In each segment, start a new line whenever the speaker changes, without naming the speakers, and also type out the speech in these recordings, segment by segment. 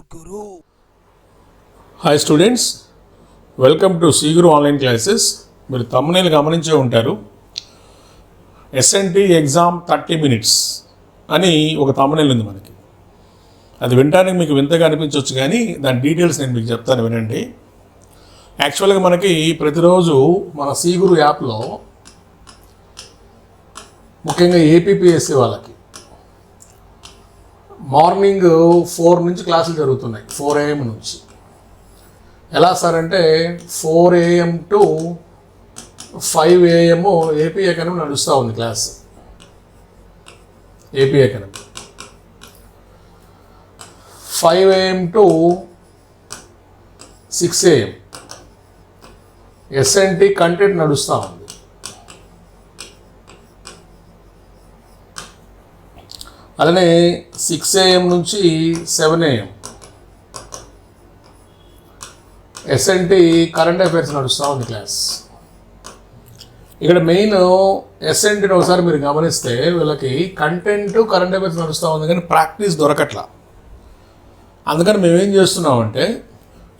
Guru.
Hi students welcome to సీగురు online classes మీరు తమ్మునేలు గమనించే ఉంటారు. ఎస్ఎన్టీ ఎగ్జామ్ థర్టీ మినిట్స్ అని ఒక తమ్మునేలు ఉంది మనకి. అది వినడానికి మీకు వింతగా అనిపించవచ్చు కానీ దాని డీటెయిల్స్ నేను మీకు చెప్తాను వినండి. యాక్చువల్గా మనకి ప్రతిరోజు మన సీగురు యాప్లో ముఖ్యంగా ఏపీపీఎస్సీ వాళ్ళకి మార్నింగ్ ఫోర్ నుంచి క్లాసులు జరుగుతున్నాయి. ఫోర్ ఏఎం నుంచి. ఎలా సార్ అంటే four AM to five AM AP economy నడుస్తూ ఉంది class. AP economy five AM to six AM S N T content నడుస్తూ ఉంది. అలానే సిక్స్ ఏఎం నుంచి seven AM S N T current affairs నడుస్తూ ఉంది క్లాస్ ఇక్కడ మెయిన్ ఎస్ఎన్టీని ఒకసారి మీరు గమనిస్తే వీళ్ళకి కంటెంట్ కరెంట్ అఫైర్స్ నడుస్తూ ఉంది కానీ ప్రాక్టీస్ దొరకట్లా. అందుకని మేమేం చేస్తున్నామంటే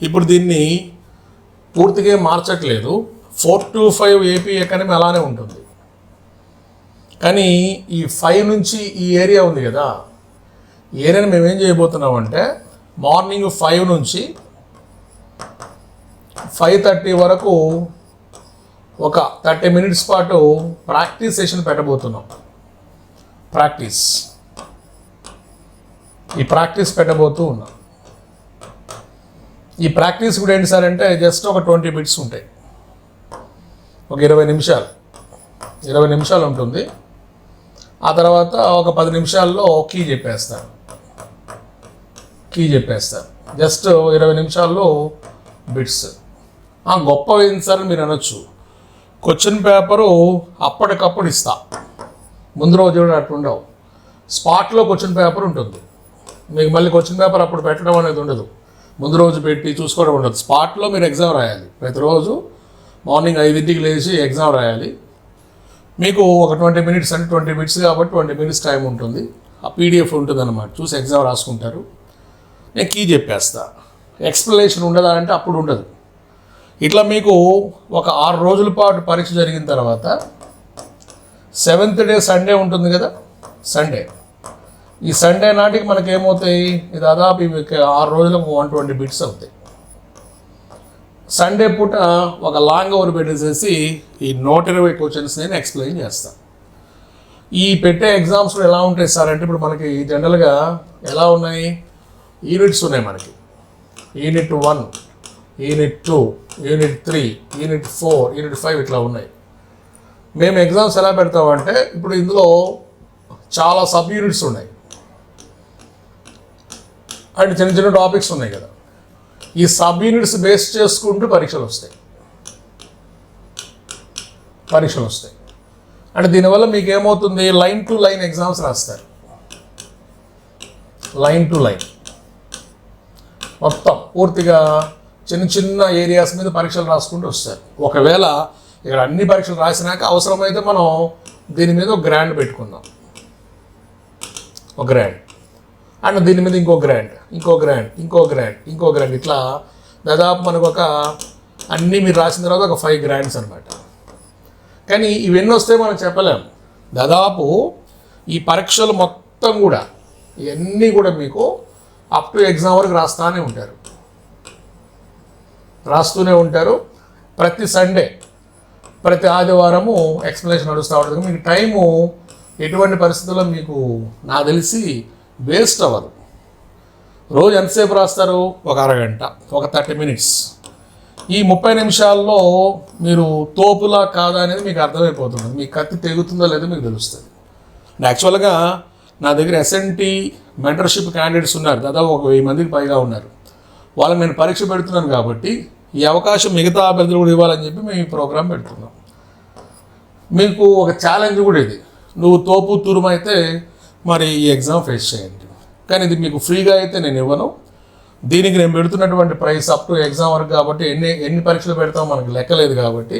ఇప్పుడు దీన్ని పూర్తిగా మార్చట్లేదు. Four to five AP economy అలానే ఉంటుంది. కానీ ఈ ఫైవ్ నుంచి ఈ ఏరియా ఉంది కదా. ఈ ఏరియాని మేము ఏం చేయబోతున్నాం అంటే మార్నింగ్ ఫైవ్ నుంచి ఫైవ్ థర్టీ వరకు ఒక థర్టీ మినిట్స్ పాటు ప్రాక్టీస్ సెషన్ పెట్టబోతున్నాం. ప్రాక్టీస్. ఈ ప్రాక్టీస్ పెట్టబోతూ ఉన్నాం. ఈ ప్రాక్టీస్ కూడా ఏంటి సార్ అంటే జస్ట్ ఒక ట్వంటీ మినిట్స్ ఉంటాయి. ఒక ఇరవై నిమిషాలు. ఇరవై నిమిషాలు ఉంటుంది. ఆ తర్వాత ఒక పది నిమిషాల్లో కీ చెప్పేస్తారు. కీ చెప్పేస్తారు. జస్ట్ ఇరవై నిమిషాల్లో బిట్స్. ఆ గొప్ప ఏంటి సార్ మీరు అనొచ్చు. క్వశ్చన్ పేపరు అప్పటికప్పుడు ఇస్తా. ముందు రోజు కూడా ఉండవు. స్పాట్లో క్వశ్చన్ పేపర్ ఉంటుంది. మీకు మళ్ళీ క్వశ్చన్ పేపర్ అప్పుడు పెట్టడం అనేది ఉండదు. ముందు రోజు పెట్టి చూసుకోవడం ఉండదు. స్పాట్లో మీరు ఎగ్జామ్ రాయాలి. ప్రతిరోజు మార్నింగ్ ఐదింటికి లేచి ఎగ్జామ్ రాయాలి. మీకు ఒక ట్వంటీ మినిట్స్ అంటే ట్వంటీ మినిట్స్ కాబట్టి ట్వంటీ మినిట్స్ టైం ఉంటుంది. ఆ పీడిఎఫ్ ఉంటుంది అనమాట చూసి ఎగ్జామ్ రాసుకుంటారు. నేను కీ చెప్పేస్తా. ఎక్స్ప్లెనేషన్ ఉండదా అంటే అప్పుడు ఉండదు. ఇట్లా మీకు ఒక ఆరు రోజుల పాటు పరీక్ష జరిగిన తర్వాత సెవెంత్ డే సండే ఉంటుంది కదా? సండే. ఈ సండే నాటికి మనకేమవుతాయి? దాదాపు ఇవి ఆరు రోజులకు వన్ ట్వంటీ బిట్స్ అవుతాయి. సండే పూట ఒక లాంగ్ ఓవర్ పెట్టేసేసి ఈ నూట ఇరవై క్వశ్చన్స్ నేను ఎక్స్ప్లెయిన్ చేస్తాను ఈ పెట్టే ఎగ్జామ్స్ ఎలా ఉంటాయి సార్ అంటే ఇప్పుడు మనకి జనరల్గా ఎలా ఉన్నాయి? యూనిట్స్ ఉన్నాయి మనకి. Unit one unit two unit three unit four unit five ఇట్లా ఉన్నాయి. మేము ఎగ్జామ్స్ ఎలా పెడతామంటే ఇప్పుడు ఇందులో చాలా సబ్ యూనిట్స్ ఉన్నాయి. అండ్ చిన్న చిన్న టాపిక్స్ ఉన్నాయి కదా. ఈ సబ్ యూనిట్స్ బేస్ చేసుకుంటూ పరీక్షలు వస్తాయి. పరీక్షలు వస్తాయి. అంటే దీనివల్ల మీకు ఏమవుతుంది లైన్ టు లైన్ ఎగ్జామ్స్ రాస్తారు. Line to line. మొత్తం పూర్తిగా చిన్న చిన్న ఏరియాస్ మీద పరీక్షలు రాసుకుంటూ వస్తారు. ఒకవేళ ఇక్కడ అన్ని పరీక్షలు రాసినాక అవసరమైతే మనం దీని మీద ఒక గ్రాండ్ పెట్టుకుందాం. ఒక గ్రాండ్. అండ్ దీని మీద ఇంకో గ్రాండ్ ఇంకో గ్రాండ్ ఇంకో గ్రాండ్ ఇంకో గ్రాండ్. ఇట్లా దాదాపు మనకు ఒక అన్నీ మీరు రాసిన తర్వాత ఒక ఫైవ్ గ్రాండ్స్ అనమాట కానీ ఇవన్నీ వస్తే మనం చెప్పలేం. దాదాపు ఈ పరీక్షలు మొత్తం కూడా ఇవన్నీ కూడా మీకు అప్ టు ఎగ్జామ్ వరకు రాస్తూనే ఉంటారు. రాస్తూనే ఉంటారు. ప్రతి సండే ప్రతి ఆదివారము ఎక్స్ప్లెనేషన్ నడుస్తూ ఉంటుంది. మీకు టైము ఎటువంటి పరిస్థితుల్లో మీకు నాకు తెలిసి వేస్ట్ అవ్వదు. రోజు ఎంతసేపు రాస్తారు? ఒక అరగంట ఒక థర్టీ మినిట్స్. ఈ ముప్పై నిమిషాల్లో మీరు తోపులా కాదా అనేది మీకు అర్థమైపోతుంది. మీ కత్తి తెగుతుందో లేదో మీకు తెలుస్తుంది. యాక్చువల్గా నా దగ్గర ఎస్ఎన్టీ మెంటర్షిప్ క్యాండిడేట్స్ ఉన్నారు. దాదాపు ఒక వెయ్యి మందికి పైగా ఉన్నారు. వాళ్ళకి నేను పరీక్ష పెడుతున్నాను కాబట్టి ఈ అవకాశం మిగతా అభ్యర్థులు కూడా ఇవ్వాలని చెప్పి మేము ఈ ప్రోగ్రాం పెడుతున్నాం. మీకు ఒక ఛాలెంజ్ కూడా ఇది. నువ్వు తోపు తురుమైతే మరి ఈ ఎగ్జామ్ ఫేస్ చేయండి. కానీ ఇది మీకు ఫ్రీగా అయితే నేను ఇవ్వను. దీనికి నేను పెడుతున్నటువంటి ప్రైస్ అప్ టు ఎగ్జామ్ వరకు కాబట్టి ఎన్ని ఎన్ని పరీక్షలు పెడతామో మనకు లెక్కలేదు కాబట్టి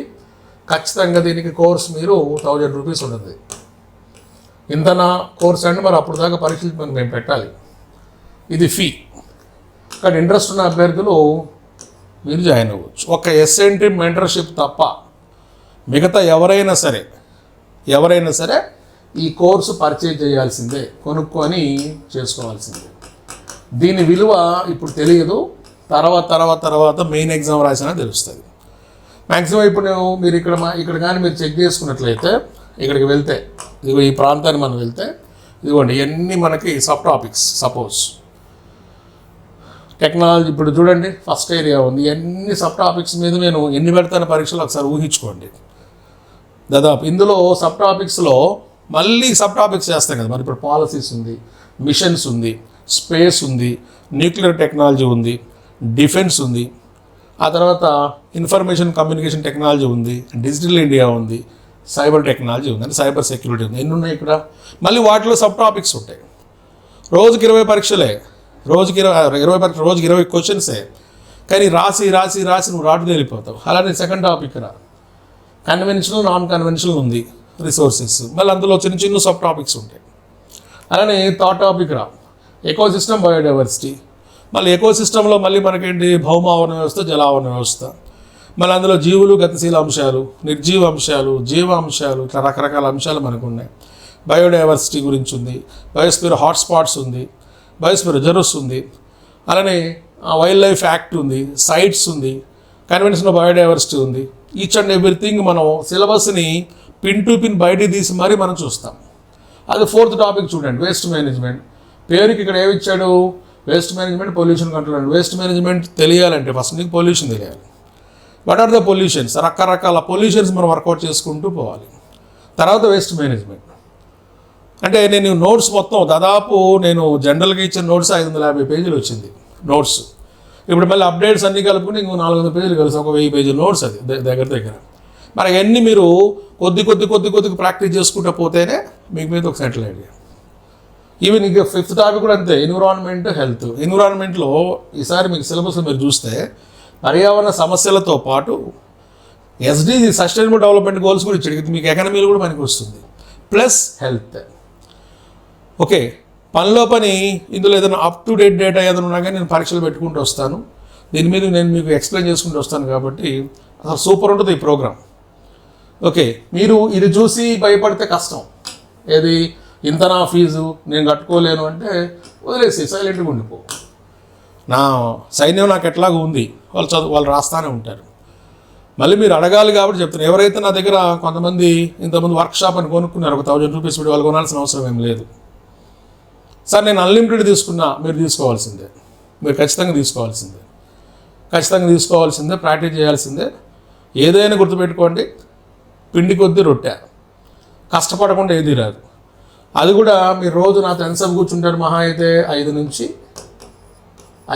ఖచ్చితంగా దీనికి కోర్స్ మీరు థౌజండ్ రూపీస్ ఉంటుంది. ఇంతనా కోర్స్ అండి మరి అప్పుడు దాకా పరీక్షలు మేము పెట్టాలి. ఇది ఫీ కానీ ఇంట్రెస్ట్ ఉన్న అభ్యర్థులు మీరు జాయిన్ అవ్వచ్చు. ఒక ఎస్ఎన్టీ మెంటర్షిప్ తప్ప మిగతా ఎవరైనా సరే ఎవరైనా సరే ఈ కోర్సు పర్చేజ్ చేయాల్సిందే కొనుక్కొని చేసుకోవాల్సిందే. దీని విలువ ఇప్పుడు తెలియదు. తర్వాత తర్వాత తర్వాత మెయిన్ ఎగ్జామ్ రాసినా తెలుస్తుంది. మ్యాక్సిమం ఇప్పుడు నేను మీరు ఇక్కడ మా ఇక్కడ కానీ మీరు చెక్ చేసుకున్నట్లయితే ఇక్కడికి వెళ్తే ఇదిగో ఈ ప్రాంతాన్ని మనం వెళ్తే ఇదిగోండి ఇవన్నీ మనకి సబ్ టాపిక్స్ సపోజ్. టెక్నాలజీ ఇప్పుడు చూడండి ఫస్ట్ ఏరియా ఉంది. ఎన్ని సబ్ టాపిక్స్ మీద నేను ఎన్ని పెడతాను పరీక్షలు ఒకసారి ఊహించుకోండి. దాదాపు ఇందులో సబ్ టాపిక్స్లో మళ్ళీ సబ్ టాపిక్స్ చేస్తాం కదా. మరి ఇప్పుడు పాలసీస్ ఉంది మిషన్స్ ఉంది స్పేస్ ఉంది న్యూక్లియర్ టెక్నాలజీ ఉంది డిఫెన్స్ ఉంది ఆ తర్వాత ఇన్ఫర్మేషన్ కమ్యూనికేషన్ టెక్నాలజీ ఉంది డిజిటల్ ఇండియా ఉంది సైబర్ టెక్నాలజీ ఉంది అంటే సైబర్ సెక్యూరిటీ ఉంది. ఎన్ని ఉన్నాయి ఇక్కడ? మళ్ళీ వాటిలో సబ్ టాపిక్స్ ఉంటాయి. రోజుకి ఇరవై పరీక్షలే. రోజుకి ఇరవై ఇరవై పరీక్ష రోజుకి ఇరవై క్వశ్చన్సే. కానీ రాసి రాసి రాసి నువ్వు రాటు తేలిపోతావు అలానే సెకండ్ టాపిక్ రా. కన్వెన్షనల్ నాన్ కన్వెన్షనల్ ఉంది. రిసోర్సెస్ మళ్ళీ అందులో చిన్న చిన్న సబ్ టాపిక్స్ ఉంటాయి. అలానే థాట్ టాపిక్ రా. ఎకో సిస్టమ్ బయోడైవర్సిటీ మళ్ళీ ఎకో సిస్టంలో మళ్ళీ మనకేంటి? భౌమావరణ వ్యవస్థ జలావరణ వ్యవస్థ. మళ్ళీ అందులో జీవులు గతిశీల అంశాలు నిర్జీవ అంశాలు జీవ అంశాలు ఇట్లా రకరకాల అంశాలు మనకు ఉన్నాయి బయోడైవర్సిటీ గురించి ఉంది. బయోస్పియర్ హాట్స్పాట్స్ ఉంది. బయోస్పియర్ రిజర్వ్స్ ఉంది. అలానే వైల్డ్ లైఫ్ యాక్ట్ ఉంది. సైట్స్ ఉంది. కన్వెన్షన్ బయోడైవర్సిటీ ఉంది. ఈచ్ అండ్ ఎవ్రీథింగ్ మనం సిలబస్ని పిన్ టు పిన్ బయటికి తీసి మరీ మనం చూస్తాం. అది ఫోర్త్ టాపిక్ చూడండి. Waste management. పేరుకి ఇక్కడ ఏమిచ్చాడు వేస్ట్ మేనేజ్మెంట్ పొల్యూషన్ కంట్రోల్ అండి వేస్ట్ మేనేజ్మెంట్ తెలియాలంటే ఫస్ట్ నీకు పొల్యూషన్ తెలియాలి. వాట్ ఆర్ ద పొల్యూషన్స్ రకరకాల పొల్యూషన్స్ మనం వర్కౌట్ చేసుకుంటూ పోవాలి. తర్వాత వేస్ట్ మేనేజ్మెంట్. అంటే నేను నోట్స్ మొత్తం దాదాపు నేను జనరల్గా ఇచ్చిన నోట్స్ ఐదు వందల యాభై పేజీలు వచ్చింది. నోట్స్. ఇప్పుడు మళ్ళీ అప్డేట్స్ అన్నీ కలుపుకుని ఇంకో నాలుగు వందల పేజీలు కలిసి ఒక వెయ్యి పేజీల నోట్స్ అది దగ్గర దగ్గర. మరి అవన్నీ మీరు కొద్ది కొద్ది కొద్ది కొద్దిగా ప్రాక్టీస్ చేసుకుంటూ పోతేనే మీకు మీద ఒక సెటిల్ ఐడియా. ఈవెన్ ఇక ఫిఫ్త్ టాపిక్ కూడా అంతే ఎన్విరాన్మెంట్ హెల్త్ ఎన్విరాన్మెంట్లో ఈసారి మీకు సిలబస్ మీరు చూస్తే పర్యావరణ సమస్యలతో పాటు ఎస్డిజి సస్టైనబుల్ డెవలప్మెంట్ గోల్స్ కూడా ఇచ్చాడు మీకు ఎకనమీలో కూడా పనికి వస్తుంది. ప్లస్ హెల్త్ ఓకే పనిలో పని ఇందులో ఏదైనా అప్ టు డేట్ డేటా ఏదైనా ఉన్నా కానీ నేను పరీక్షలు పెట్టుకుంటూ వస్తాను. దీని మీద నేను మీకు ఎక్స్ప్లెయిన్ చేసుకుంటూ వస్తాను కాబట్టి అసలు సూపర్ ఉంటుంది ఈ ప్రోగ్రామ్ ఓకే మీరు ఇది చూసి భయపడితే కష్టం. ఏది? ఇంత నా ఫీజు నేను కట్టుకోలేను అంటే వదిలేసి సైలెంట్గా ఉండిపో. నా సైన్యం నాకు ఎట్లాగో ఉంది. వాళ్ళు చదువు వాళ్ళు రాస్తానే ఉంటారు. మళ్ళీ మీరు అడగాలి కాబట్టి చెప్తున్నారు ఎవరైతే నా దగ్గర కొంతమంది ఇంతమంది వర్క్షాప్ అని కొనుక్కున్నారు ఒక థౌజండ్ రూపీస్ పెట్టి వాళ్ళు కొనాల్సిన అవసరం ఏం లేదు. సార్ నేను అన్లిమిటెడ్ తీసుకున్నా మీరు తీసుకోవాల్సిందే. మీరు ఖచ్చితంగా తీసుకోవాల్సిందే. ఖచ్చితంగా తీసుకోవాల్సిందే ప్రాక్టీస్ చేయాల్సిందే. ఏదైనా గుర్తుపెట్టుకోండి. పిండి కొద్దీ రొట్టె. కష్టపడకుండా ఏది రాదు. అది కూడా మీరు రోజు నా ఎంతసేపు కూర్చుంటారు మహా అయితే ఐదు నుంచి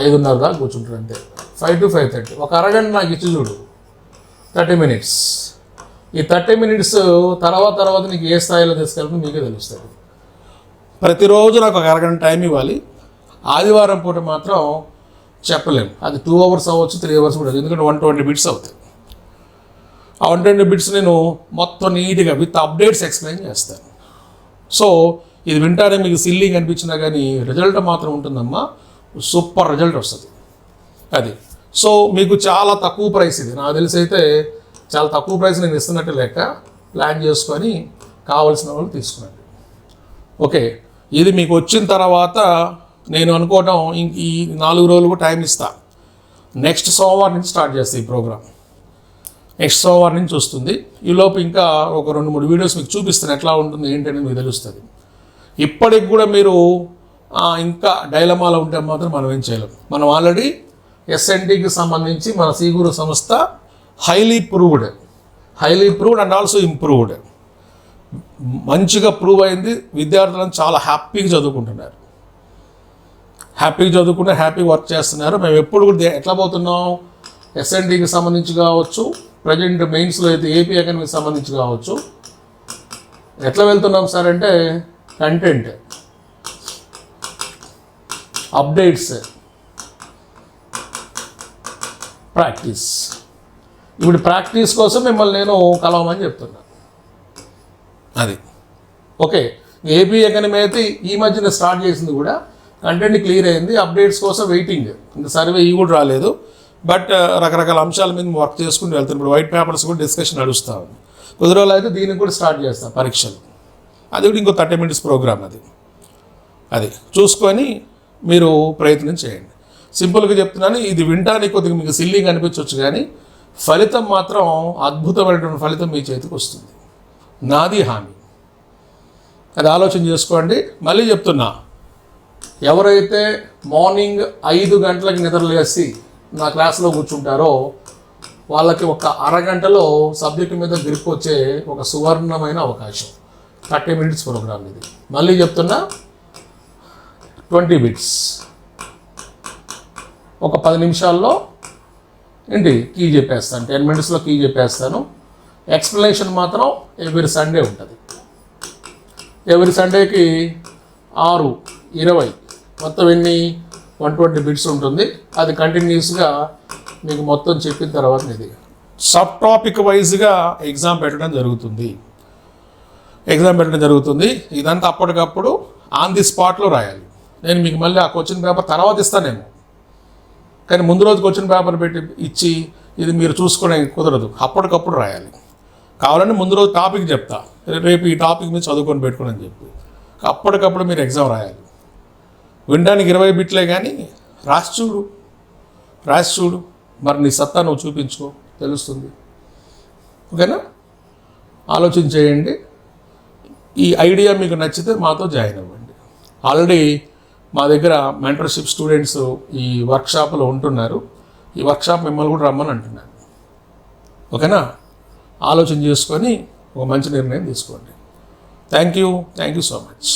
ఐదున్నర దాకా కూర్చుంటారు అంతే. ఫైవ్ టు ఫైవ్ థర్టీ ఒక అరగంట నాకు ఇచ్చి చూడు. Thirty minutes. ఈ థర్టీ మినిట్స్ తర్వాత తర్వాత నీకు ఏ స్థాయిలో తీసుకెళ్తుందో మీకే తెలుస్తుంది. ప్రతిరోజు నాకు ఒక అరగంట టైం ఇవ్వాలి. ఆదివారం పూట మాత్రం చెప్పలేము అది టూ అవర్స్ అవ్వచ్చు త్రీ అవర్స్ కూడా ఎందుకంటే వన్ ట్వంటీ మినిట్స్ అవుతాయి. ఆ వన్ ట్వంటీ బిట్స్ నేను మొత్తం నీట్గా విత్ అప్డేట్స్ ఎక్స్ప్లెయిన్ చేస్తాను. సో ఇది వింటారే మీకు సిల్లింగ్ అనిపించినా కానీ రిజల్ట్ మాత్రం ఉంటుందమ్మా. సూపర్ రిజల్ట్ వస్తుంది. అది. సో మీకు చాలా తక్కువ ప్రైస్ ఇది. నాకు తెలిసి అయితే చాలా తక్కువ ప్రైస్ నేను ఇస్తున్నట్టు లేక ప్లాన్ చేసుకొని కావాల్సిన వాళ్ళు తీసుకున్నాను ఓకే ఇది మీకు వచ్చిన తర్వాత నేను అనుకోవటం ఇంక ఈ నాలుగు రోజులు టైం ఇస్తా. నెక్స్ట్ సోమవారం నుంచి స్టార్ట్ చేస్తాను ఈ ప్రోగ్రామ్ నెక్స్ట్ సోమవారం నుంచి వస్తుంది ఈలోపు ఇంకా ఒక రెండు మూడు వీడియోస్ మీకు చూపిస్తాను ఎట్లా ఉంటుంది ఏంటనేది మీకు తెలుస్తుంది. ఇప్పటికి కూడా మీరు ఇంకా డైలమాలో ఉంటే మాత్రం మనం ఏం చేయలేం. మనం ఆల్రెడీ ఎస్ఎన్టీకి సంబంధించి మన సీగూరు సంస్థ highly proved highly proved and also improved మంచిగా ప్రూవ్ అయింది. విద్యార్థులను చాలా హ్యాపీగా చదువుకుంటున్నారు. హ్యాపీగా చదువుకుంటే హ్యాపీగా వర్క్ చేస్తున్నారు. మేము ఎప్పుడు కూడా ఎట్లా పోతున్నాం? ఎస్ఎన్టీకి సంబంధించి కావచ్చు ప్రజెంట్ మెయిన్స్లో అయితే ఏపీ ఎకనమీకి సంబంధించి కావచ్చు. ఎట్లా వెళ్తున్నాం సార్ అంటే కంటెంట్ అప్డేట్స్ ప్రాక్టీస్. ఇప్పుడు ప్రాక్టీస్ కోసం మిమ్మల్ని నేను కలవమని చెప్తున్నా. అది. ఓకే ఏపీ ఎకనమీ అయితే ఈ మధ్యన స్టార్ట్ చేసింది కూడా. కంటెంట్ క్లియర్ అయింది అప్డేట్స్ కోసం వెయిటింగ్. ఇంకా సర్వే ఇవి కూడా రాలేదు. బట్ రకరకాల అంశాల మీద వర్క్ చేసుకుంటూ వెళ్తాను ఇప్పుడు వైట్ పేపర్స్ కూడా డిస్కషన్ నడుస్తూ ఉంది. కొద్ది రోజులు అయితే దీనికి కూడా స్టార్ట్ చేస్తాం పరీక్షలు. అది కూడా ఇంకో థర్టీ మినిట్స్ ప్రోగ్రామ్ అది. అది చూసుకొని మీరు ప్రయత్నం చేయండి. సింపుల్గా చెప్తున్నాను ఇది వినడానికి కొద్దిగా మీకు సిల్లింగ్ అనిపించవచ్చు కానీ ఫలితం మాత్రం అద్భుతమైనటువంటి ఫలితం మీ చేతికి వస్తుంది. నాది హామీ. అది ఆలోచన చేసుకోండి. మళ్ళీ చెప్తున్నా ఎవరైతే మార్నింగ్ ఐదు గంటలకు నిద్రలేసి నా క్లాస్లో కూర్చుంటారో వాళ్ళకి ఒక అరగంటలో సబ్జెక్టు మీద గ్రిప్ వచ్చే ఒక సువర్ణమైన అవకాశం. థర్టీ మినిట్స్ ప్రోగ్రామ్ ఇది. మళ్ళీ చెప్తున్నా ట్వంటీ బిట్స్. ఒక పది నిమిషాల్లో ఏంటి? కీ చెప్పేస్తాను. టెన్ మినిట్స్లో కీ చెప్పేస్తాను. ఎక్స్ప్లెనేషన్ మాత్రం ఎవ్రీ సండే ఉంటుంది. ఎవ్రీ సండేకి ఆరు ఇరవై. మొత్తం ఎన్ని? వన్ ట్వంటీ బిట్స్ ఉంటుంది. అది కంటిన్యూస్గా మీకు మొత్తం చెప్పిన తర్వాత ఇది. సబ్ టాపిక్ వైజ్గా ఎగ్జామ్ పెట్టడం జరుగుతుంది. ఎగ్జామ్ పెట్టడం జరుగుతుంది. ఇదంతా అప్పటికప్పుడు ఆన్ ది స్పాట్లో రాయాలి. నేను మీకు మళ్ళీ ఆ క్వశ్చన్ పేపర్ తర్వాత ఇస్తానేమో. కానీ ముందు రోజు క్వశ్చన్ పేపర్ పెట్టి ఇచ్చి ఇది మీరు చూసుకునే కుదరదు. అప్పటికప్పుడు రాయాలి. కావాలంటే ముందు రోజు టాపిక్ చెప్తా. రేపు ఈ టాపిక్ మీద చదువుకొని పెట్టుకోనని చెప్పి. అప్పటికప్పుడు మీరు ఎగ్జామ్ రాయాలి. వినడానికి ఇరవై బిట్లే కానీ రాసి చూడు రాసి చూడు. మరి నీ సత్తా నువ్వు చూపించుకో తెలుస్తుంది. ఓకేనా? ఆలోచన చేయండి ఈ ఐడియా మీకు నచ్చితే మాతో జాయిన్ అవ్వండి. ఆల్రెడీ మా దగ్గర మెంటర్షిప్ స్టూడెంట్స్ ఈ వర్క్షాప్లో ఉంటున్నారు. ఈ వర్క్షాప్ మిమ్మల్ని కూడా రమ్మని అంటున్నాను ఓకేనా? ఆలోచన చేసుకొని ఒక మంచి నిర్ణయం తీసుకోండి. Thank you. Thank you so much.